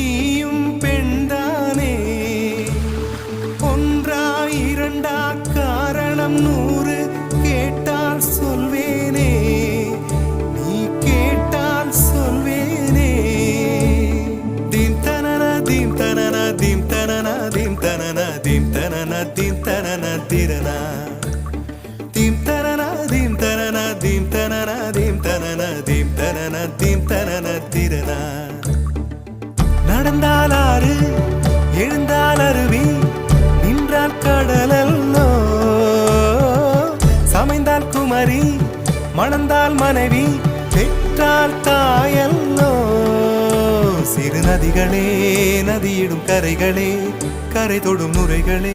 நீயும் பெண்தானே ஒன்றா இரண்டா காரணம் நூறு கேட்டால் சொல்வேனே நீ கேட்டால் சொல்வேனே தின் தனன தின் தனன தின் தனன தின் தனன தின் தனன தின் தனன திரனா தின் தரன தின் தரன தின் தனன தின் தனன தின் தனன நடந்தால் ஆறு எழுந்தால் அருவி நின்றால் கடலல்லோ சமைந்தால் குமரி மணந்தால் மனைவி பெற்றால் தாயல்லோ சிறு நதிகளே நதியிடும் கரைகளே கரை தொடும் நுரைகளே.